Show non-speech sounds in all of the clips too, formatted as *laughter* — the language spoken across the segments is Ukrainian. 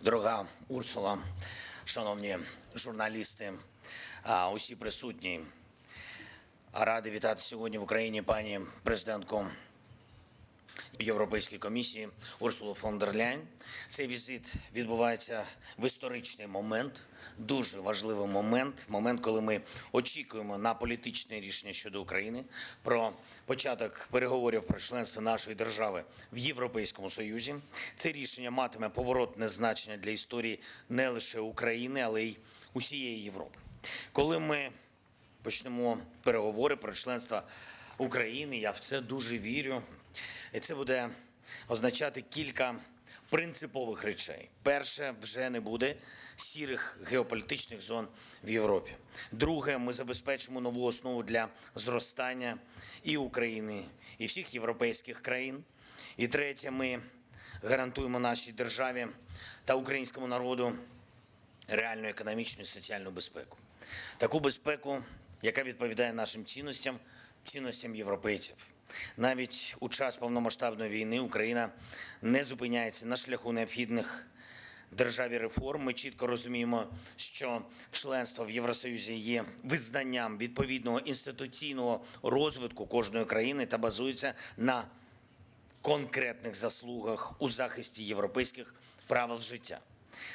Дорога Урсула, шановні журналісти, усі присутні. ради вітати сьогодні в Україні пані президентку Європейської комісії Урсулу фон дер Ляйн. Цей візит відбувається в історичний момент, дуже важливий момент, момент, коли ми очікуємо на політичне рішення щодо України про початок переговорів про членство нашої держави в Європейському Союзі. Це рішення матиме поворотне значення для історії не лише України, але й усієї Європи. Коли ми почнемо переговори про членство України. Я в це дуже вірю. І це буде означати кілька принципових речей. Перше, вже не буде сірих геополітичних зон в Європі. Друге, ми забезпечимо нову основу для зростання і України, і всіх європейських країн. І третє, ми гарантуємо нашій державі та українському народу реальну економічну і соціальну безпеку. Таку безпеку, яка відповідає нашим цінностям, цінностям європейців. Навіть у час повномасштабної війни Україна не зупиняється на шляху необхідних державі реформ. Ми чітко розуміємо, що членство в Євросоюзі є визнанням відповідного інституційного розвитку кожної країни та базується на конкретних заслугах у захисті європейських правил життя.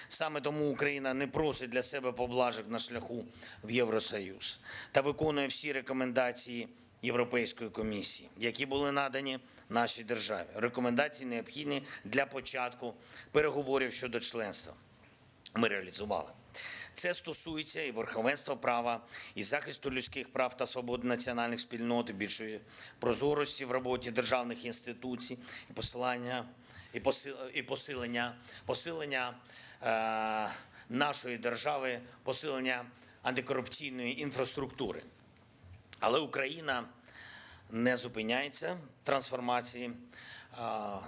Саме тому Україна не просить для себе поблажок на шляху в Євросоюз та виконує всі рекомендації Європейської комісії, які були надані нашій державі. Рекомендації необхідні для початку переговорів щодо членства. Ми реалізували. Це стосується і верховенства права, і захисту людських прав та свободи національних спільнот, і більшої прозорості в роботі державних інституцій, і посилання і посил- і посилення, посилення е, нашої держави, посилення антикорупційної інфраструктури. Але Україна не зупиняється трансформації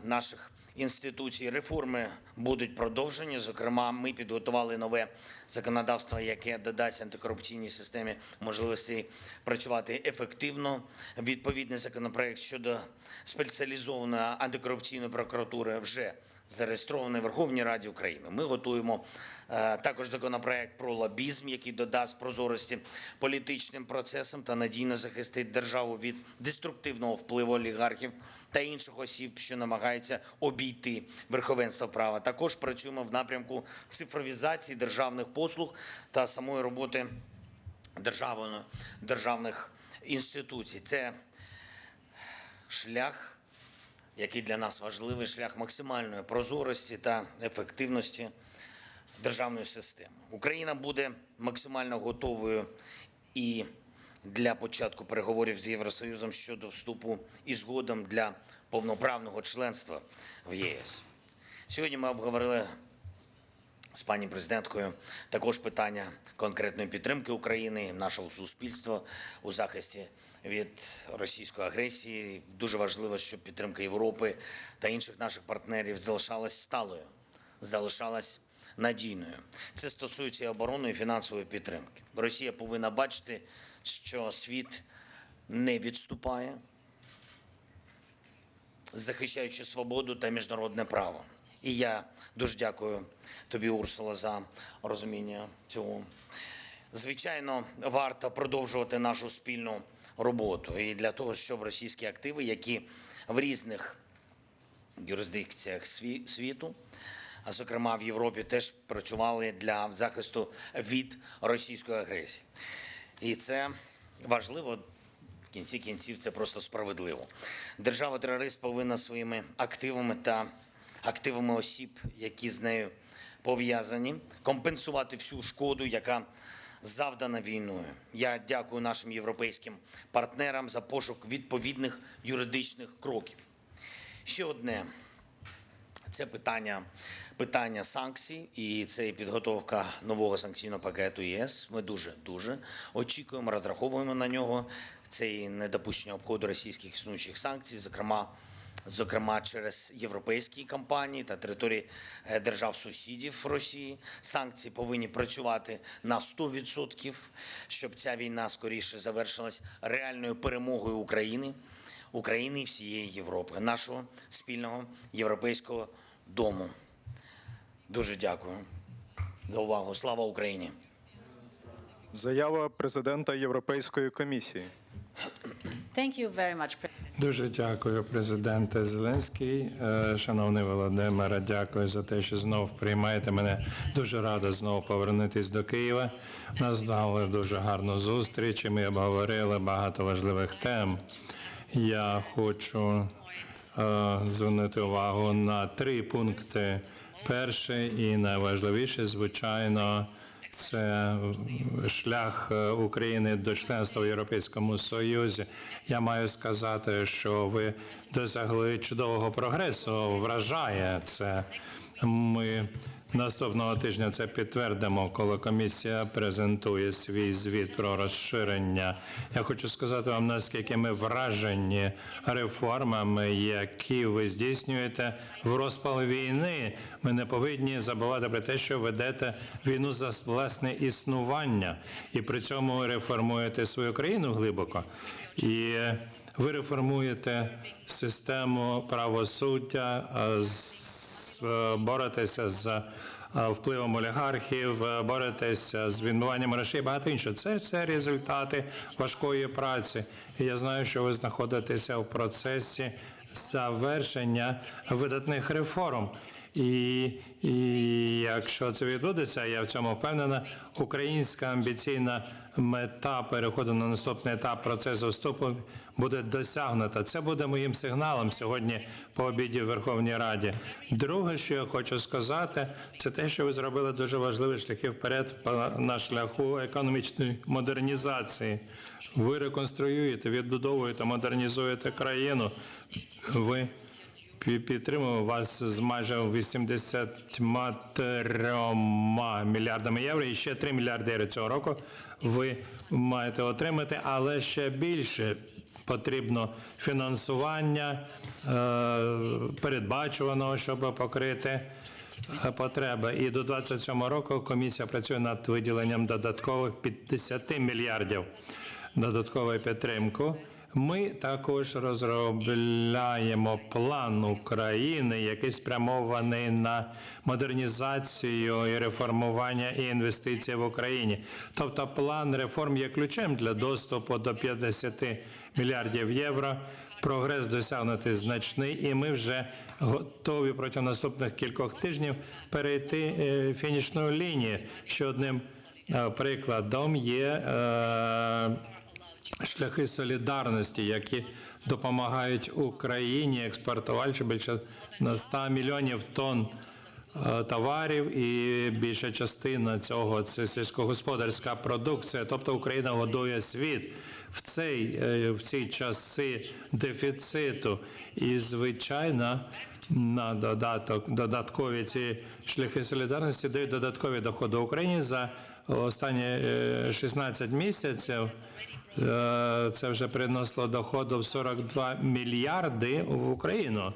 наших інституцій. Реформи будуть продовжені. Зокрема, ми підготували нове законодавство, яке додасть антикорупційній системі можливості працювати ефективно. Відповідний законопроект щодо спеціалізованої антикорупційної прокуратури вже зареєстрований в Верховній Раді України. Ми готуємо е, також законопроект про лобізм, який додасть прозорості політичним процесам та надійно захистить державу від деструктивного впливу олігархів та інших осіб, що намагаються обійти верховенство права. Також працюємо в напрямку цифровізації державних послуг та самої роботи державно, державних інституцій. Це шлях який для нас важливий шлях максимальної прозорості та ефективності державної системи. Україна буде максимально готовою і для початку переговорів з Євросоюзом щодо вступу і згодом для повноправного членства в ЄС. Сьогодні ми обговорили з пані президенткою також питання конкретної підтримки України, нашого суспільства у захисті від російської агресії. Дуже важливо, щоб підтримка Європи та інших наших партнерів залишалась сталою, залишалась надійною. Це стосується і оборонної і фінансової підтримки. Росія повинна бачити, що світ не відступає, захищаючи свободу та міжнародне право. І я дуже дякую тобі, Урсула, за розуміння цього. Звичайно, варто продовжувати нашу спільну роботу і для того, щоб російські активи, які в різних юрисдикціях світу, а зокрема в Європі, теж працювали для захисту від російської агресії. І це важливо. В кінці кінців це просто справедливо. Держава-терорист повинна своїми активами та активами осіб, які з нею пов'язані, компенсувати всю шкоду, яка завдана війною. Я дякую нашим європейським партнерам за пошук відповідних юридичних кроків. Ще одне це питання, питання санкцій, і це підготовка нового санкційного пакету ЄС. Ми дуже дуже очікуємо, розраховуємо на нього. Це і недопущення обходу російських існуючих санкцій, зокрема. Зокрема, через європейські компанії та території е, держав-сусідів Росії санкції повинні працювати на 100%, щоб ця війна скоріше завершилась реальною перемогою України, України і всієї Європи, нашого спільного європейського дому. Дуже дякую за увагу. Слава Україні! Заява президента Європейської комісії. Thank you very much. Дуже дякую, президенте Зеленський. Е, Шановний Володимире, дякую за те, що знов приймаєте мене. Дуже рада знову повернутися до Києва. Нас дали дуже гарну зустріч. і Ми обговорили багато важливих тем. Я хочу е, звернути увагу на три пункти. Перший і найважливіший, звичайно, це шлях е, України до членства в Європейському Союзі. Я маю сказати, що ви досягли чудового прогресу. Вражає це. Ми наступного тижня це підтвердимо, коли комісія презентує свій звіт про розширення. Я хочу сказати вам, наскільки ми вражені реформами, які ви здійснюєте в розпал війни. Ми не повинні забувати про те, що ведете війну за власне існування, і при цьому реформуєте свою країну глибоко. І ви реформуєте систему правосуддя, з- боретеся з е, впливом олігархів, е, боретеся з відмиванням грошей, багато іншого. Це все результати важкої праці. І я знаю, що ви знаходитеся в процесі завершення видатних реформ. І, і якщо це відбудеться, я в цьому впевнена, українська амбіційна мета переходу на наступний етап процесу вступу буде досягнута. Це буде моїм сигналом сьогодні по обіді в Верховній Раді. Друге, що я хочу сказати, це те, що ви зробили дуже важливі шляхи вперед на шляху економічної модернізації. Ви реконструюєте, відбудовуєте, модернізуєте країну. Ви Пі- Підтримую вас з майже 83 мільярдами євро і ще 3 мільярди євро цього року ви маєте отримати, але ще більше потрібно фінансування е, передбачуваного, щоб покрити е, потреби. І до 27 року комісія працює над виділенням додаткових 50 мільярдів додаткової підтримки. Ми також розробляємо план України, який спрямований на модернізацію і реформування і інвестиції в Україні. Тобто, план реформ є ключем для доступу до 50 мільярдів євро. Прогрес досягнутий значний, і ми вже готові протягом наступних кількох тижнів перейти е, фінішну лінію. Ще одним е, прикладом є. Е, шляхи солідарності, які допомагають Україні експортувати більше на 100 мільйонів тонн е, товарів, і більша частина цього це сільськогосподарська продукція. Тобто Україна годує світ в цей е, в ці часи дефіциту. І звичайно. На додаток додаткові ці шляхи солідарності дають додаткові доходи Україні за останні е, 16 місяців. Е, Це вже принесло доходу в 42 мільярди в Україну.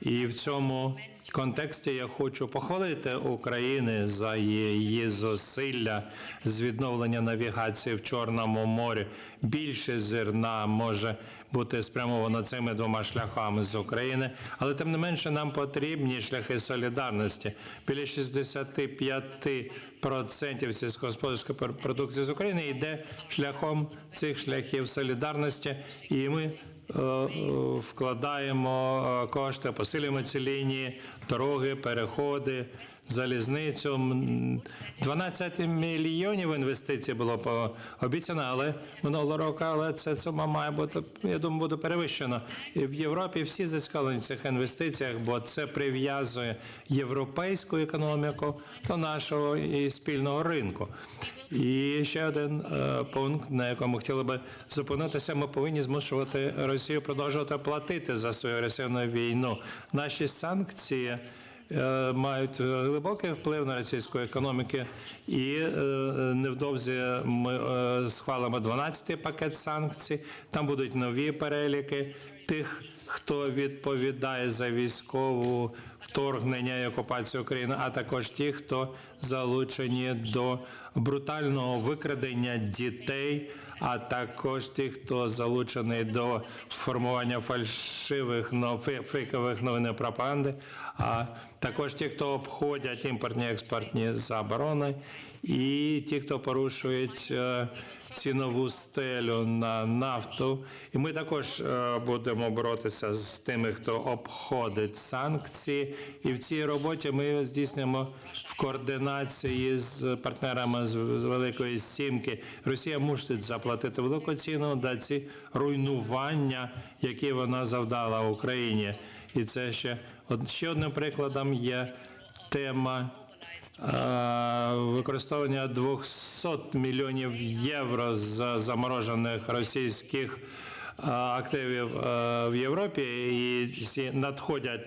І в цьому контексті я хочу похвалити України за її зусилля з відновлення навігації в Чорному морі. Більше зерна може бути спрямовано цими двома шляхами з України, але тим не менше нам потрібні шляхи солідарності. Біля 65% сільськогосподарської продукції з України йде шляхом цих шляхів солідарності, і ми вкладаємо е, кошти, посилюємо ці лінії, дороги, переходи, залізницю. М, 12 мільйонів інвестицій було обіцяно, але минулого року, але це сума має бути, я думаю, буде перевищено. І в Європі всі зацікавлені в цих інвестиціях, бо це прив'язує європейську економіку до нашого і спільного ринку. І ще один е, пункт, на якому хотіли би зупинитися, ми повинні змушувати Росію продовжувати платити за свою агресивну війну. Наші санкції. е, Мають глибокий вплив на російську економіку, і е, невдовзі ми схвалимо 12-й пакет санкцій. Там будуть нові переліки тих, хто відповідає за військову вторгнення і окупації України, а також ті, хто залучені до брутального викрадення дітей, а також ті, хто залучений до формування фальшивих фейкових новин і пропаганди, а також ті, хто обходять імпортні експортні заборони, і ті, хто порушують. Цінову стелю на нафту, і ми також е, будемо боротися з тими, хто обходить санкції. І в цій роботі ми здійснюємо в координації з партнерами з, Великої Сімки. Росія мусить заплатити велику ціну за ці руйнування, які вона завдала Україні. І це ще ще одним прикладом є тема е, використовування 200 мільйонів євро з заморожених російських е, активів е, в Європі, і надходять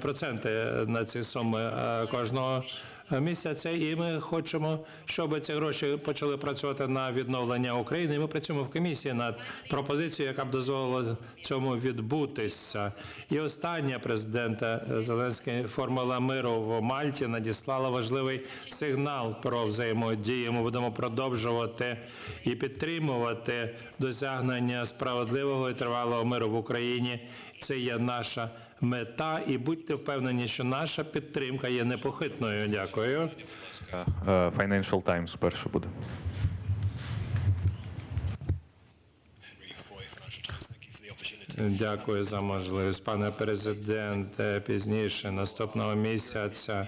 проценти на ці суми кожного місяця. І ми хочемо, щоб ці гроші почали працювати на відновлення України. І ми працюємо в комісії над пропозицією, яка б дозволила цьому відбутися. І остання президента Зеленський формула миру в Мальті надіслала важливий сигнал про взаємодію. Ми будемо продовжувати і підтримувати досягнення справедливого і тривалого миру в Україні. Це є наша мета, і будьте впевнені, що наша підтримка є непохитною. Дякую. Е, Financial Times перше буде. Дякую за можливість, пане президенте. Пізніше наступного місяця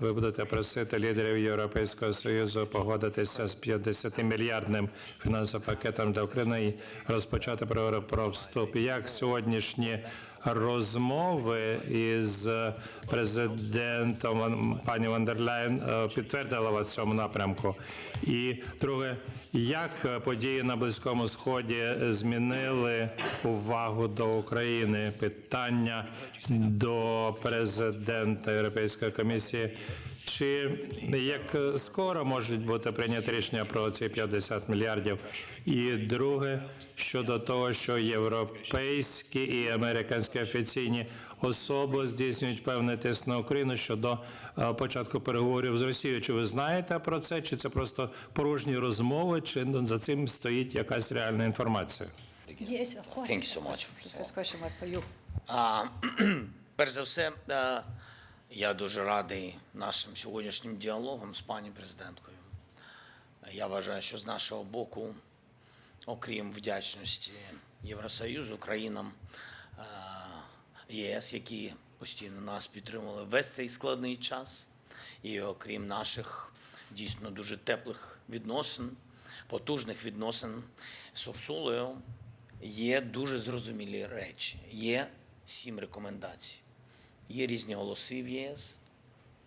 ви будете просити лідерів Європейського союзу погодитися з 50 мільярдним фінансовим пакетом для України і розпочати переговори про вступ. Як сьогоднішні розмови із президентом пані Ван дер Ляєн е, підтвердила вас в цьому напрямку? І друге, як події на Близькому Сході змінили увагу до України? Питання до президента Європейської комісії. Чи як скоро можуть бути прийняті рішення про ці 50 мільярдів? І друге, щодо того, що європейські і американські офіційні особи здійснюють певний тиск на Україну щодо е, початку переговорів з Росією. Чи ви знаєте про це? Чи це просто порожні розмови? Чи за цим стоїть якась реальна інформація? Yes, of course. Thank you so much. The first question was for you. Перш за все, е, я дуже радий нашим сьогоднішнім діалогом з пані президенткою. Я вважаю, що з нашого боку, окрім вдячності Євросоюзу, країнам е, ЄС, які постійно нас підтримували весь цей складний час, і окрім наших дійсно дуже теплих відносин, потужних відносин з Урсулою, є дуже зрозумілі речі. Є сім рекомендацій. Є різні голоси в ЄС.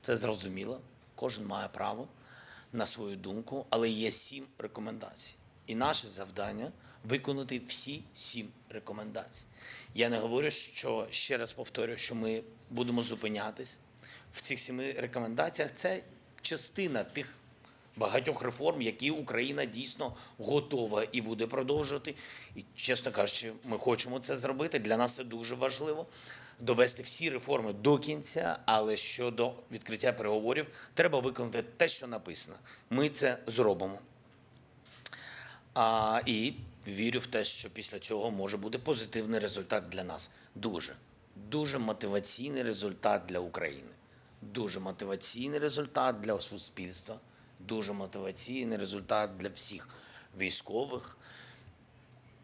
Це зрозуміло. Кожен має право на свою думку, але є сім рекомендацій. І наше завдання виконати всі сім рекомендацій. Я не говорю, що ще раз повторюю, що ми будемо зупинятись в цих семи рекомендаціях. Це частина тих багатьох реформ, які Україна дійсно готова і буде продовжувати. І, чесно кажучи, ми хочемо це зробити. Для нас це дуже важливо довести всі реформи до кінця. Але щодо відкриття переговорів, треба виконати те, що написано. Ми це зробимо. А, і вірю в те, що після цього може бути позитивний результат для нас. Дуже, дуже мотиваційний результат для України. Дуже мотиваційний результат для суспільства, дуже мотиваційний результат для всіх військових,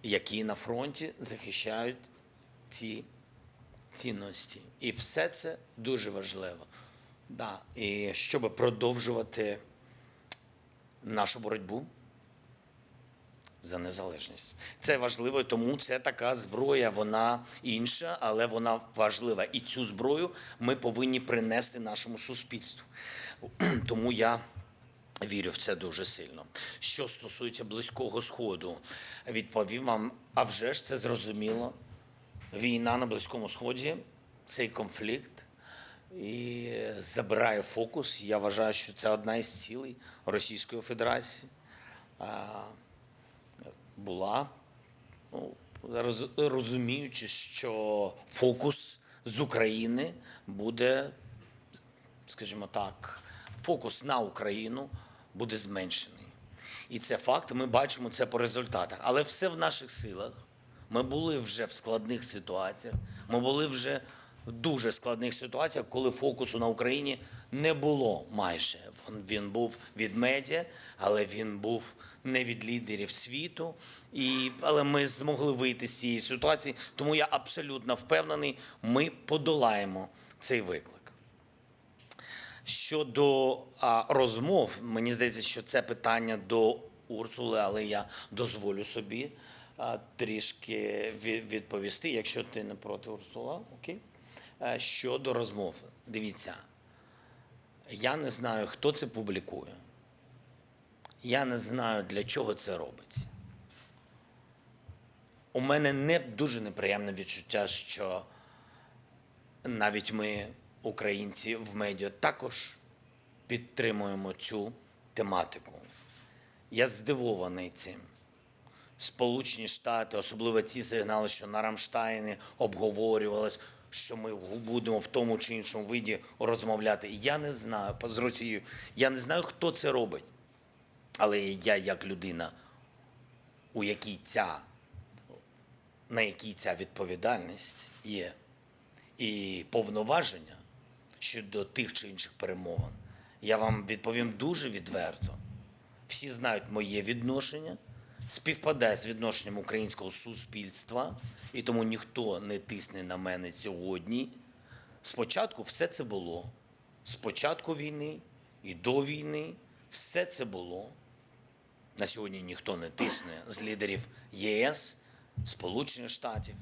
які на фронті захищають ці цінності. І все це дуже важливо. Да. І щоб продовжувати нашу боротьбу за незалежність. Це важливо, тому це така зброя, вона інша, але вона важлива. І цю зброю ми повинні принести нашому суспільству. *clears throat* Тому я вірю в це дуже сильно. Що стосується Близького Сходу, відповів вам, а вже ж це зрозуміло. Війна на Близькому Сході, цей конфлікт і забирає фокус. Я вважаю, що це одна із цілей Російської Федерації. Була, ну, розуміючи, що фокус з України буде, скажімо так, фокус на Україну буде зменшений. І це факт, ми бачимо це по результатах. Але все в наших силах. Ми були вже в складних ситуаціях. Ми були вже в дуже складних ситуаціях, коли фокусу на Україні не було майже. Він- був від медіа, але він був не від лідерів світу. І, але ми змогли вийти з цієї ситуації. Тому я абсолютно впевнений, ми подолаємо цей виклик. Щодо а, розмов, мені здається, що це питання до Урсули, але я дозволю собі трішки відповісти, якщо ти не проти Урсула, окей. Е, Щодо розмов, дивіться, я не знаю, хто це публікує. Я не знаю, для чого це робиться. У мене не дуже неприємне відчуття, що навіть ми, українці в медіа, також підтримуємо цю тематику. Я здивований цим. Сполучені Штати, особливо ці сигнали, що на Рамштайні обговорювалось, що ми будемо в тому чи іншому виді розмовляти. Я не знаю з Росією, я не знаю, хто це робить. Але я, як людина, у якій ця, на якій ця відповідальність є, і повноваження щодо тих чи інших перемовин, я вам відповім дуже відверто. Всі знають моє відношення, співпадає з відношенням українського суспільства, і тому ніхто не тисне на мене сьогодні. Спочатку все це було. З початку війни і до війни все це було. На сьогодні ніхто не тисне з лідерів ЄС, Сполучених Штатів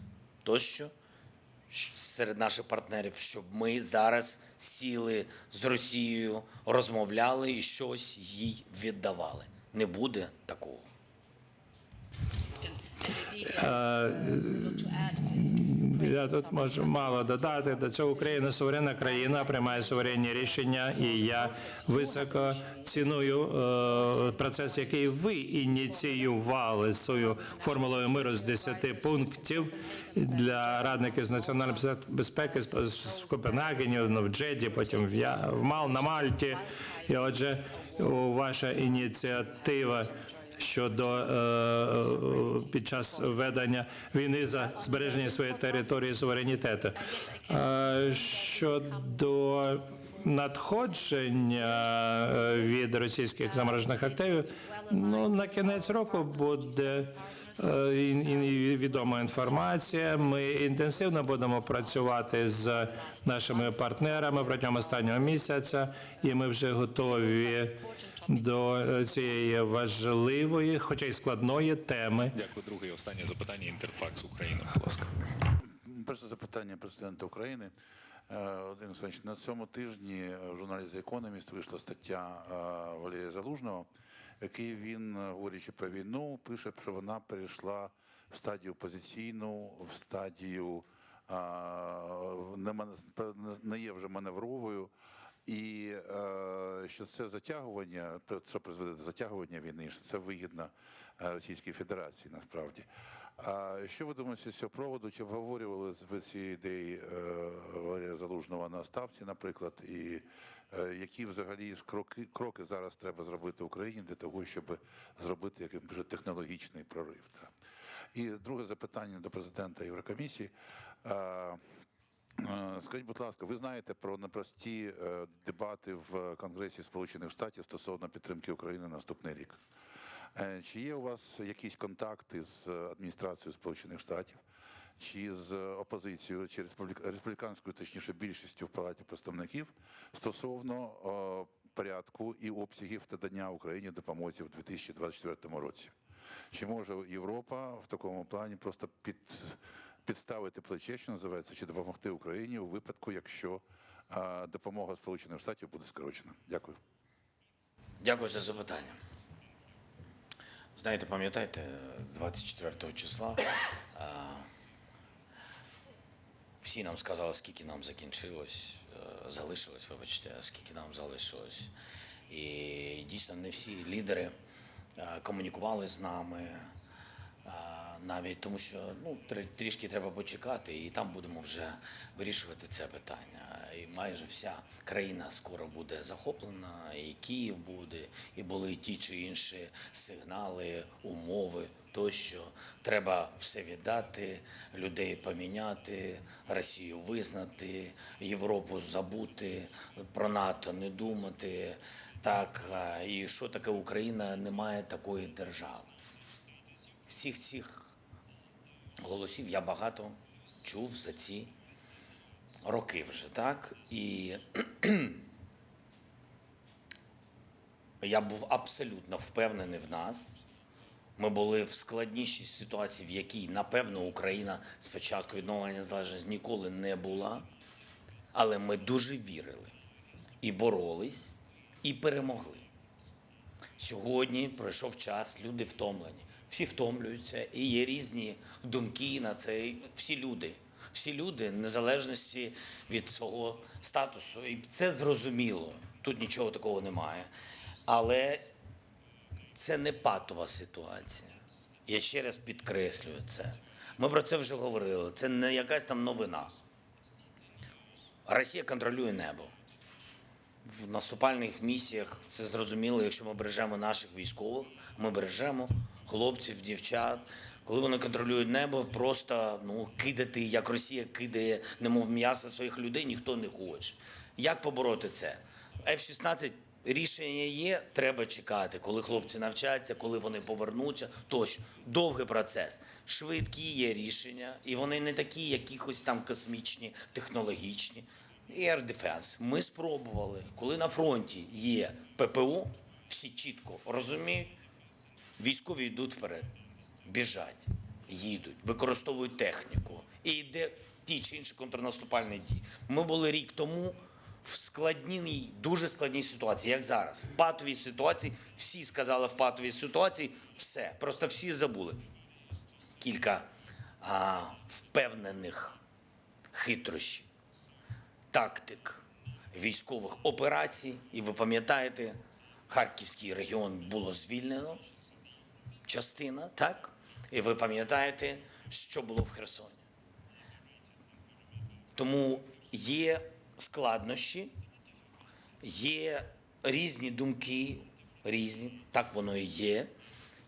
тощо серед наших партнерів, щоб ми зараз сіли з Росією, розмовляли і щось їй віддавали. Не буде такого. Я тут можу мало додати. До цього Україна суверенна країна, приймає суверенні рішення, і я високо ціную е, процес, який ви ініціювали свою формулою миру з 10 пунктів для радників з національної безпеки з- Копенгагені, ну, в Джеді, потім в, Мал на Мальті. І отже, ваша ініціатива щодо е, е, під час ведення війни за збереження своєї території і суверенітету. Е, щодо надходження від російських заморожених активів, ну на кінець року буде. і Відома інформація. Ми інтенсивно будемо працювати з нашими партнерами протягом останнього місяця, і ми вже готові до е, цієї важливої, хоча й складної теми. Дякую, друге і останнє запитання. Інтерфакс Україна, будь ласка. Перше запитання президента України. Е, Володимир Олександрович, на цьому тижні в журналі The Economist вийшла стаття е, Валерія Залужного, в якій він, е, говорячи про війну, пише, що вона перейшла в стадію позиційну, в стадію е, не не є вже маневровою. І е, що це затягування, що призведе до затягування війни, що це вигідно е, Російській Федерації насправді. А що ви думаєте з цього проводу? Чи обговорювали ви ці ідеї е, Залужного на ставці, наприклад, і е, які взагалі кроки, кроки зараз треба зробити Україні для того, щоб зробити як технологічний прорив? Так? І друге запитання до президента Єврокомісії. Е, Скажіть, будь ласка, ви знаєте про непрості е, дебати в Конгресі Сполучених Штатів стосовно підтримки України на наступний рік? Е, Чи є у вас якісь контакти з адміністрацією Сполучених Штатів, чи з опозицією, чи республік- республіканською, точніше, більшістю в Палаті представників стосовно е, порядку і обсягів надання Україні допомозі в 2024 році? Чи може Європа в такому плані просто під, підставити плече, що називається, чи допомогти Україні у випадку, якщо допомога Сполучених Штатів буде скорочена? Дякую. Дякую за запитання. Знаєте, пам'ятаєте, 24 числа а, всі нам сказали, скільки нам закінчилось, е, залишилось, вибачте, скільки нам залишилось. І дійсно не всі лідери е, комунікували з нами. Навіть тому, що ну тр- трішки треба почекати, і там будемо вже вирішувати це питання. І майже вся країна скоро буде захоплена, і Київ буде, і були ті чи інші сигнали, умови. Тощо треба все віддати, людей поміняти, Росію визнати, Європу забути, про НАТО не думати. Так, і що таке Україна? Немає такої держави. Всіх цих голосів я багато чув за ці роки вже, так? І *clears throat* я був абсолютно впевнений в нас. Ми були в складнішій ситуації, в якій, напевно, Україна спочатку відновлення незалежності ніколи не була. Але ми дуже вірили і боролись, і перемогли. Сьогодні пройшов час, люди втомлені. Всі втомлюються, і є різні думки на це. Всі люди, всі люди, незалежності від свого статусу. І це зрозуміло. Тут нічого такого немає. Але це не патова ситуація. Я ще раз підкреслюю це. Ми про це вже говорили. Це не якась там новина. Росія контролює небо. В наступальних місіях це зрозуміло, якщо ми бережемо наших військових, ми бережемо хлопців, дівчат. Коли вони контролюють небо, просто ну, кидати, як Росія кидає, немов м'ясо своїх людей, ніхто не хоче. Як побороти це? F-16 рішення є, треба чекати, коли хлопці навчаться, коли вони повернуться. Тощо довгий процес. Швидкі є рішення, і вони не такі, якихось там космічні, технологічні. Air Defense. Ми спробували, коли на фронті є ППО, всі чітко розуміють, військові йдуть вперед, біжать, їдуть, використовують техніку. І йде ті чи інші контрнаступальні дії. Ми були рік тому в складній, дуже складній ситуації, як зараз. В патовій ситуації всі сказали в патовій ситуації все. Просто всі забули. Кілька а, впевнених хитрощів тактик військових операцій. І ви пам'ятаєте, Харківський регіон було звільнено, частина, так? І ви пам'ятаєте, що було в Херсоні. Тому є складнощі, є різні думки, різні, так воно і є.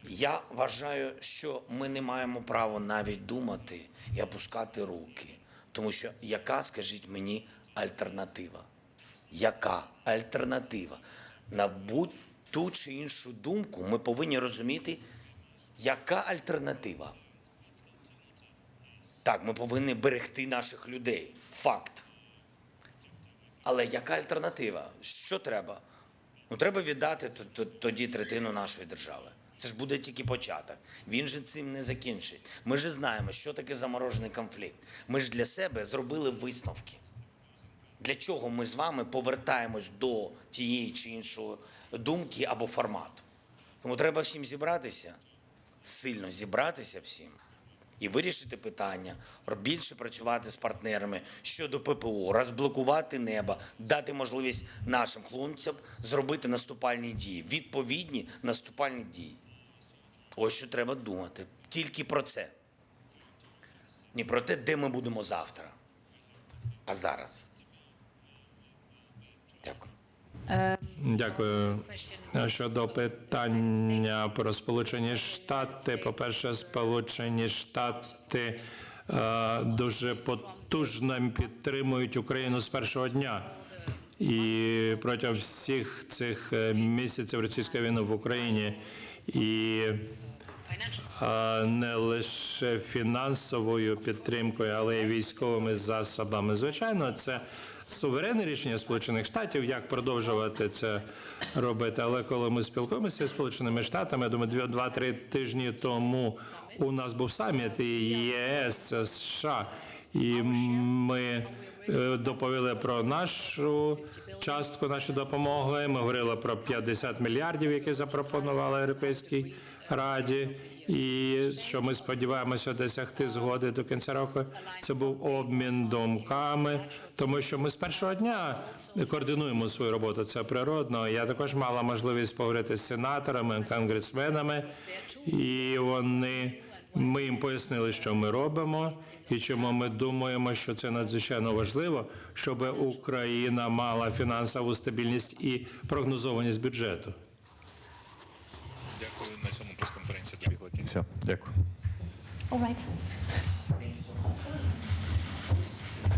Я вважаю, що ми не маємо права навіть думати і опускати руки. Тому що яка, скажіть мені, альтернатива? Яка альтернатива? На будь-ту чи іншу думку ми повинні розуміти, яка альтернатива. Так, ми повинні берегти наших людей. Факт. Але яка альтернатива? Що треба? Ну, треба віддати тоді третину нашої держави. Це ж буде тільки початок. Він же цим не закінчить. Ми ж знаємо, що таке заморожений конфлікт. Ми ж для себе зробили висновки. Для чого ми з вами повертаємось до тієї чи іншої думки або формату? Тому треба всім зібратися, сильно зібратися всім і вирішити питання, більше працювати з партнерами щодо ППО, розблокувати небо, дати можливість нашим хлопцям зробити наступальні дії, відповідні наступальні дії. Ось що треба думати. Тільки про це. Не про те, де ми будемо завтра, а зараз. Дякую. Дякую. Щодо питання про Сполучені Штати, по-перше, Сполучені Штати е, дуже потужно підтримують Україну з першого дня. І протягом всіх цих е, місяців російської війни в Україні і не лише фінансовою підтримкою, але й військовими засобами. Звичайно, це суверенне рішення Сполучених Штатів, як продовжувати це робити. Але коли ми спілкуємося з Сполученими Штатами, я думаю, дві- два-три тижні тому у нас був саміт ЄС США, і ми е, доповіли про нашу частку нашої допомоги. Ми говорили про 50 мільярдів, які запропонували Європейській Раді. І що ми сподіваємося досягти згоди до кінця року. Це був обмін думками, тому що ми з першого дня координуємо свою роботу. Це природно. Я також мала можливість поговорити з сенаторами, конгресменами, і вони Ми їм пояснили, що ми робимо, і чому ми думаємо, що це надзвичайно важливо, щоб Україна мала фінансову стабільність і прогнозованість бюджету. Дякую. На цьому. Все, дякую. All right.